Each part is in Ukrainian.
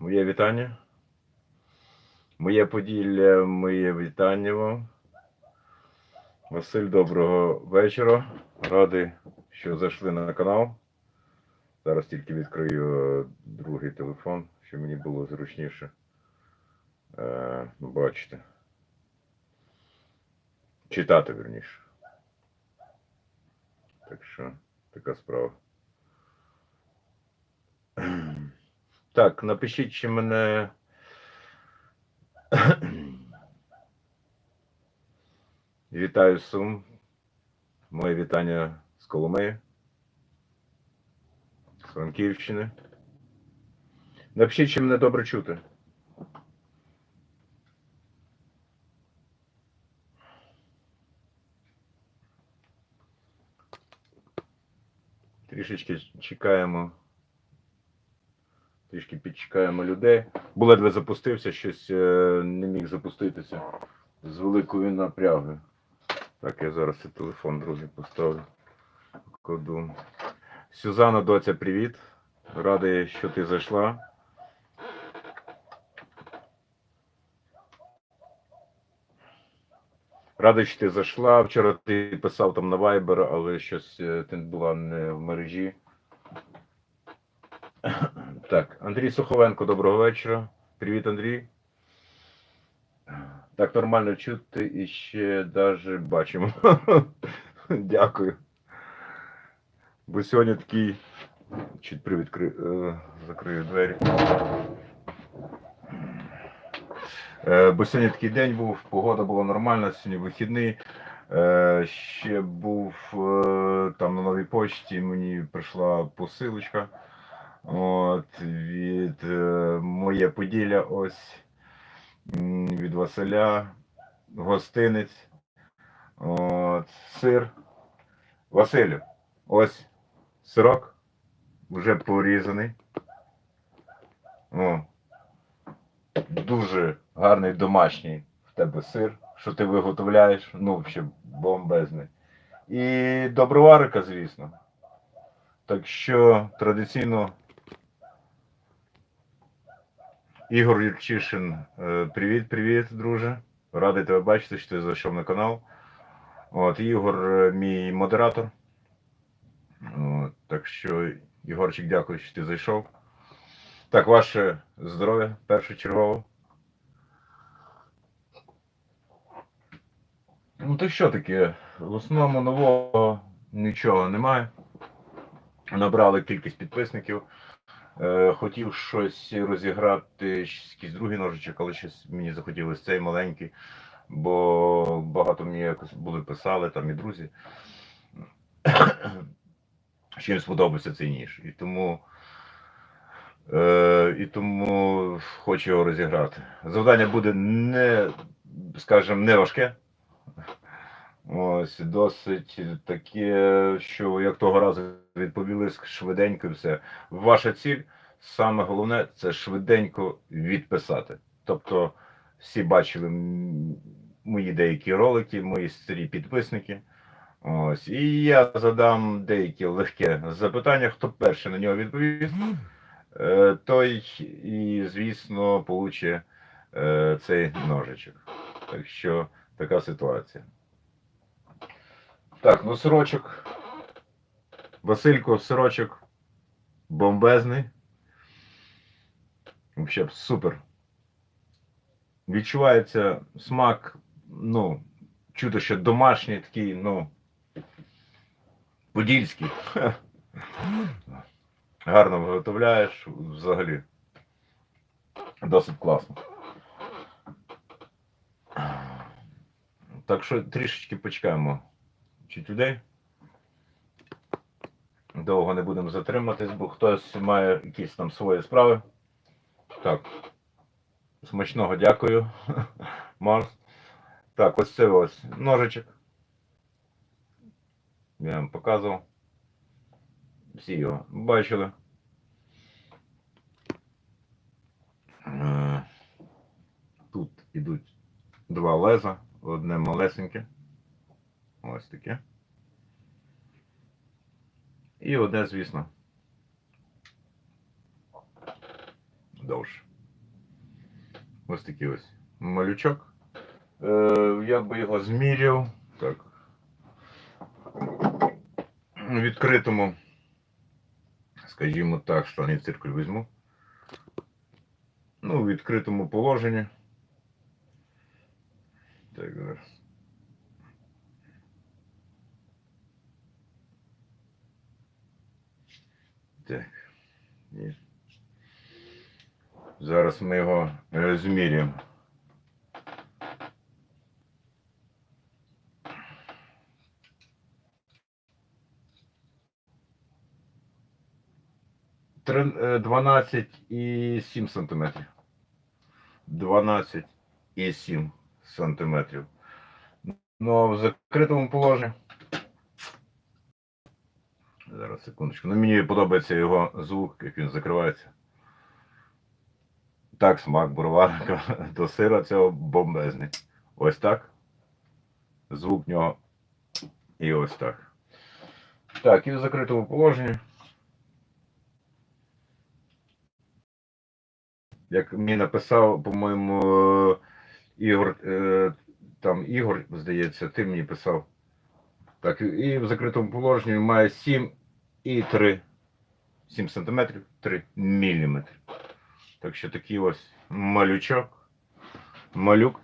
моє вітання. Моє Поділля, моє вітання вам. Василь, доброго вечора. Радий, що зайшли на канал. Зараз тільки відкрию е, другий телефон, щоб мені було зручніше. Е, ну, бачите. Читати, верніше. Так що, така справа. Так, напишіть, чи мене. Вітаю Сум. Моє вітання з Коломиї, з Франківщини. Напишіть, чи мене добре чути. Трішечки чекаємо. Трішки підчекаємо людей. Бо ледве запустився, щось е, не міг запуститися з великою напрягою. Так, я зараз цей телефон, друзі, поставлю. Коду. Сюзанна, доця, привіт. Радий, що ти зайшла. Радий, що ти зайшла. Вчора ти писав там на Viber, але щось е, ти була не в мережі. Так, Андрій Суховенко, доброго вечора. Привіт, Андрій. Так нормально чути і ще даже бачимо. Дякую. Бо сьогодні такий. Чуть привідкри... е, закрию двері. Е, Бо сьогодні такий день був, погода була нормальна, сьогодні вихідний. Е, Ще був там на новій почті, мені прийшла посилочка. От, від е, моє Поділля, ось від Василя, гостинець, от, сир. Василю, ось сирок вже порізаний. О, дуже гарний домашній в тебе сир, що ти виготовляєш, ну, взагалі бомбезний. І доброварика, звісно. Так що традиційно Ігор Юрчишин, е, привіт, привіт, друже. Радий тебе бачити, що ти зайшов на канал. От, Ігор, е, мій модератор. От, так що, Ігорчик, дякую, що ти зайшов. Так, ваше здоров'я першочергово. Ну, то що таке? В основному нового нічого немає. Набрали кількість підписників. Е, хотів щось розіграти, якийсь другий ножичок, але щось мені захотілося цей маленький, бо багато мені якось були писали там і друзі. що їм сподобався цей ніж. І тому, е, і тому хочу його розіграти. Завдання буде не, скажімо, не важке. Ось досить таке, що як того разу відповіли швиденько все. Ваша ціль, саме головне, це швиденько відписати. Тобто, всі бачили мої деякі ролики, мої старі підписники. Ось, і я задам деякі легке запитання. Хто перший на нього відповість, е, той і, звісно, получить е, цей ножичок. Так що така ситуація. Так, ну сирочок. Василько, сирочок бомбезний. Взагалі супер. Відчувається смак, ну, чудо, що домашній такий, ну, подільський. Гарно виготовляєш взагалі. Досить класно. Так що трішечки почекаємо чуть людей. Довго не будемо затриматись, бо хтось має якісь там свої справи. Так. Смачного дякую. Марс. Так, ось це ось ножичок. Я вам показував. Всі його бачили. Е, Тут ідуть два леза, одне малесеньке. Ось таке. І одне, звісно. Довше. Ось такий ось малючок. Е, я би його зміряв. Так. Відкритому, скажімо так, штани циркуль візьму. Ну, в відкритому положенні. Так, зараз. Так. І Зараз ми його е, зміряємо. Три- е, 12,7 сантиметрів. 12,7 сантиметрів. Ну, а в закритому положенні. Зараз секундочку. Ну, мені подобається його звук, як він закривається. Так, смак бурварника до сира цього бомбезний. Ось так. Звук в нього. І ось так. Так, і в закритому положенні. Як мені написав, по-моєму, е, Ігор, е, там Ігор, здається, ти мені писав. Так, і в закритому положенні має 7 і 3. 7 сантиметрів, 3 міліметри. Так що такий ось малючок. Малюк.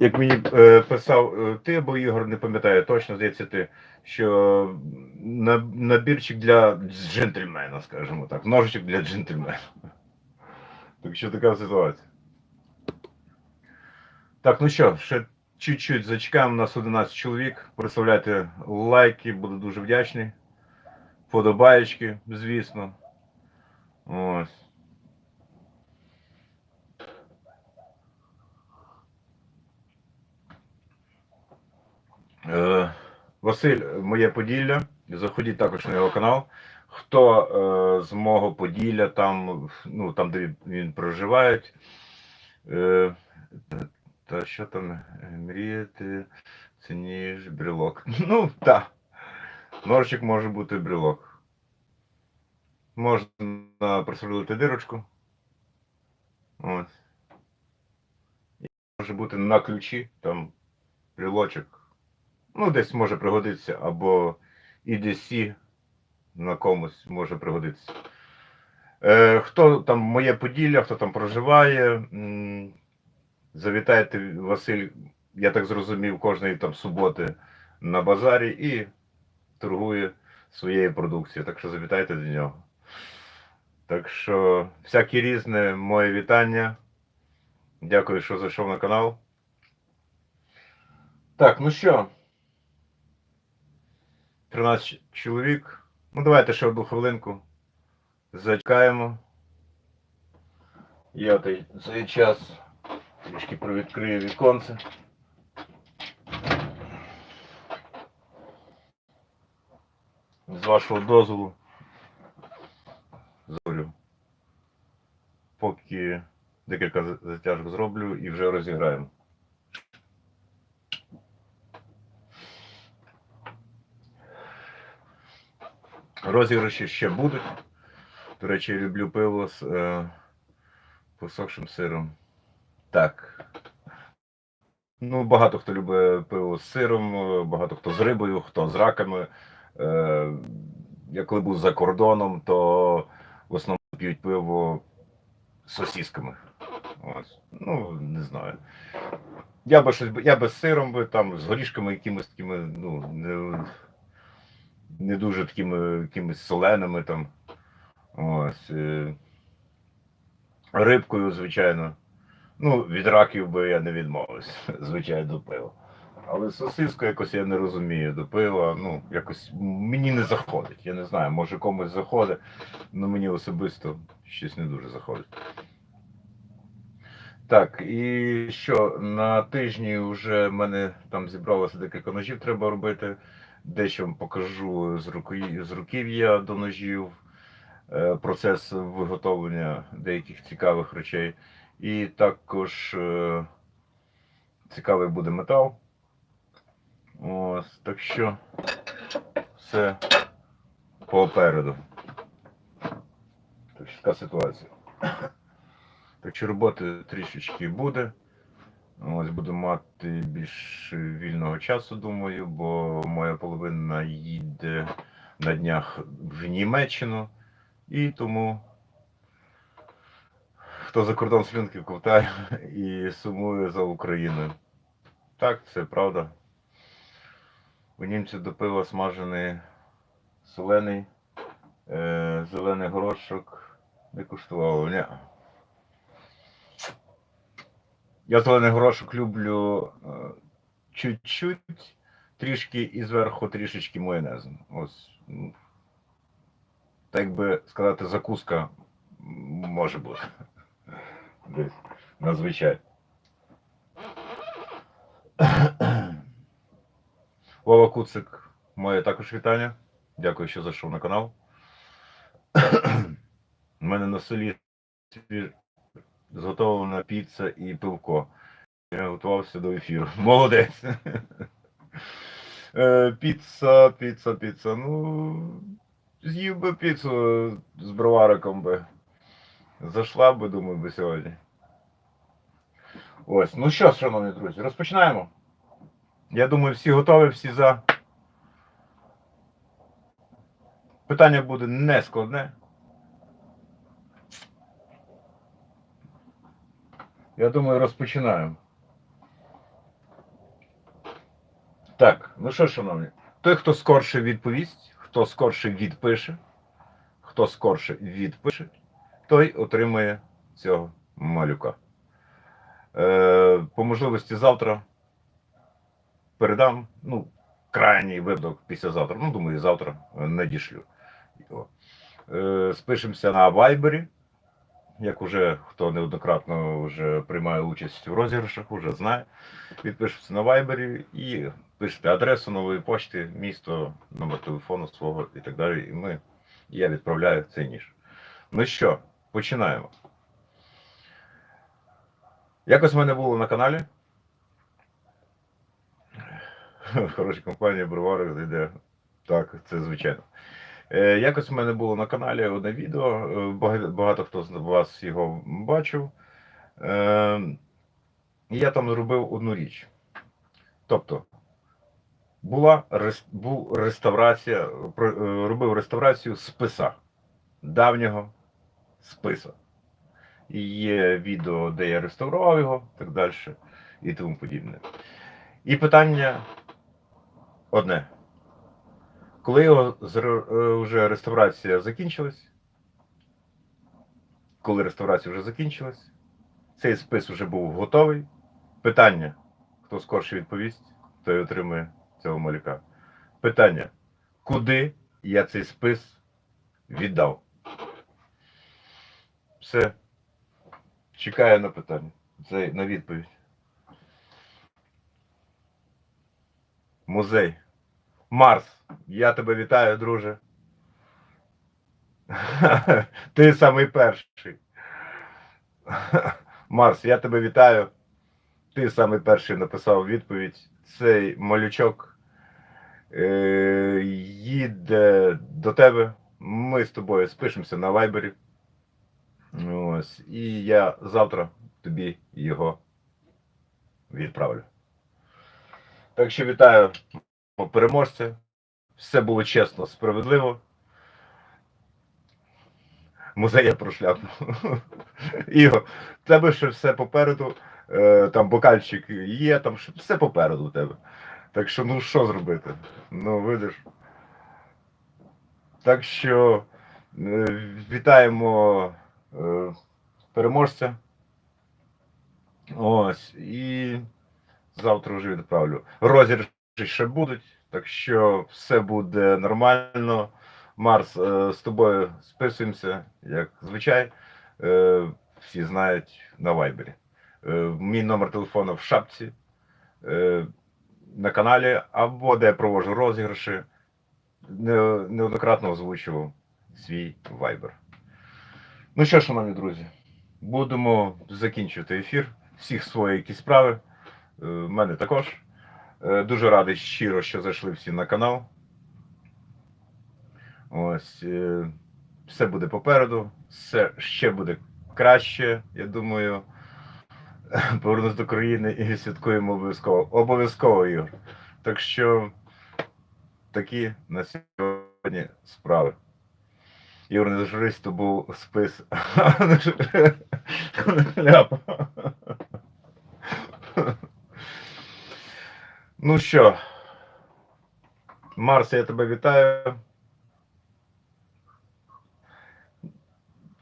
Як мені е, писав е, ти або Ігор, не пам'ятаю, точно здається ти, що на, набірчик для джентльмена, скажімо так. Ножичок для джентльмена. Так що така ситуація. Так, ну що, ще чуть-чуть зачекаємо, у нас 11 чоловік. Представляйте лайки, буду дуже вдячний. Подобаєчки, звісно. Ось. Е, Василь, моє Поділля. Заходіть також на його канал. Хто е, з мого Поділля, там, ну, там, де він проживає, е, та що там е, мріяти, це ніж брелок. Ну, так. Ножичок може бути брелок. Можна просверлити дирочку. Ось. І може бути на ключі, там брелочок. Ну, десь може пригодитися, або EDC на комусь може пригодитися. Е, хто там моє Поділля, хто там проживає, завітайте, Василь, я так зрозумів, кожної там суботи на базарі і торгує своєю продукцією. Так що завітайте до нього. Так що, всяке різне, моє вітання. Дякую, що зайшов на канал. Так, ну що? 13 чоловік. Ну, давайте ще одну хвилинку. Зачекаємо. Я цей час трішки провідкрию віконце. З вашого дозволу. Зроблю. Поки декілька затяжок зроблю і вже розіграємо. Розіграші ще будуть. До речі, я люблю пиво з е, посохшим сиром. Так. Ну, багато хто любить пиво з сиром, багато хто з рибою, хто з раками. Е, я коли був за кордоном, то в основному п'ють пиво з сосісками. Ось. Ну, не знаю. Я би щось я би з сиром би там, з горішками якимись такими, ну, не, не дуже такими якимись соленими там. Ось. е, Рибкою, звичайно. Ну, від раків би я не відмовився, звичайно, до пива. Але сосиску якось я не розумію до пива. Ну, якось мені не заходить. Я не знаю, може комусь заходить, але мені особисто щось не дуже заходить. Так, і що, на тижні вже в мене там зібралося декілька ножів, треба робити. Дещо вам покажу з, руки, з руків'я до ножів, е, процес виготовлення деяких цікавих речей. І також е, цікавий буде метал. Ось, так що все попереду. Так що така ситуація. Так що роботи трішечки буде. Ось буду мати більш вільного часу, думаю, бо моя половина їде на днях в Німеччину. І тому хто за кордон слюнки ковтає і сумує за Україною. Так, це правда. У німців до пива смажений солений, е, зелений горошок не куштував. Ні. Я зелений горошок люблю е, чуть-чуть, трішки і зверху трішечки майонезом. Ось. м, Так би сказати, закуска може бути. Десь. Надзвичай. Вова Куцик має також вітання. Дякую, що зайшов на канал. У мене на селі зготовлена піца і пивко. Я готувався до ефіру. Молодець. Е, Піца, піца, піца. Ну, з'їв би піцу з бровариком би. Зайшла би, думаю, би сьогодні. Ось. Ну що, шановні друзі, розпочинаємо. Я думаю, всі готові, всі за. Питання буде не складне. Я думаю, розпочинаємо. Так, ну що, шановні, той, хто скорше відповість, хто скорше відпише, хто скорше відпише, той отримає цього малюка. Е, по можливості завтра передам, ну, крайній випадок післязавтра, ну, думаю, завтра е, надішлю. Е, спишемося на Вайбері. Як уже хто неоднократно вже приймає участь в розіграшах, вже знає. Підпишуться на Вайбері і пишете адресу нової почти, місто, номер телефону свого і так далі. І ми, я відправляю цей ніж. Ну що, починаємо. Якось в мене було на каналі. Хороша компанія Бровари йде. Так, це звичайно. Е, Якось в мене було на каналі одне відео. е, Багато хто з вас його бачив. Е, Я там зробив одну річ. Тобто, була був реставрація, робив реставрацію списа, давнього списа. І є відео, де я реставрував його, так далі, і тому подібне. І питання одне. Коли його е, вже реставрація закінчилась, коли реставрація вже закінчилась, цей спис вже був готовий. Питання, хто скорше відповість, той отримує цього малюка. Питання, куди я цей спис віддав? Все. Чекаю на питання. Це на відповідь. Музей. Марс, я тебе вітаю, друже. Ти самий перший. Марс, я тебе вітаю. Ти самий перший написав відповідь. Цей малючок е, їде до тебе. Ми з тобою спишемося на вайбері. Ось. І я завтра тобі його відправлю. Так що вітаю переможця. Все було чесно, справедливо. Музей я прошляпнув. Іго, в тебе ще все попереду, е, там бокальчик є, там все попереду у тебе. Так що, ну що зробити? Ну, видиш. Так що е, вітаємо переможця. Ось. І завтра вже відправлю. Розіграші ще будуть, так що все буде нормально. Марс, е, з тобою списуємося, як звичай. Е, всі знають на вайбері. Е, мій номер телефону в шапці е, на каналі, або де я проводжу розіграші. Неоднократно озвучував свій вайбер. Ну що, шановні друзі, будемо закінчувати ефір. Всіх свої якісь справи. Е, мене також. Е, Дуже радий щиро, що зайшли всі на канал. Ось. е, Все буде попереду, все ще буде краще, я думаю, повернусь до країни і святкуємо обов'язково. Обов'язково, Ігор. Так що такі на сьогодні справи. Ігор, не зажурись, то був спис. Ну що, Марс, я тебе вітаю.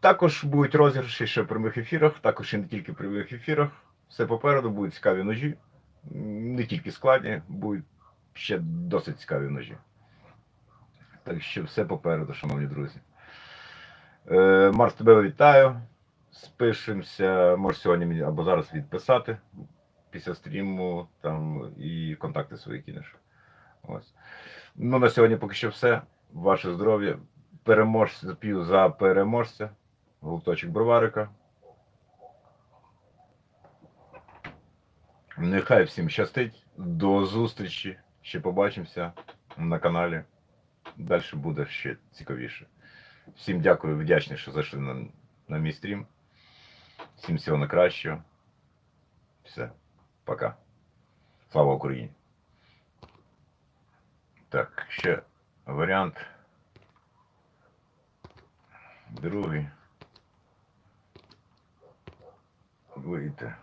Також будуть розіграші ще в прямих ефірах, також і не тільки в прямих ефірах. Все попереду будуть цікаві ножі. Не тільки складні, будуть ще досить цікаві ножі. Так що все попереду, шановні друзі. Е, Марс, тебе вітаю. Спишемося. Можеш сьогодні мені або зараз відписати після стріму там і контакти свої кинеш. Ось. Ну, на сьогодні поки що все. Ваше здоров'я. Переможця п'ю за переможця. Глуточок броварика. Нехай всім щастить. До зустрічі. Ще побачимося на каналі. Далі буде ще цікавіше. Всім дякую, вдячний, що зайшли на, на мій стрім. Всім всього найкращого. Все. Пока. Слава Україні. Так, ще варіант. Другий. Вийти.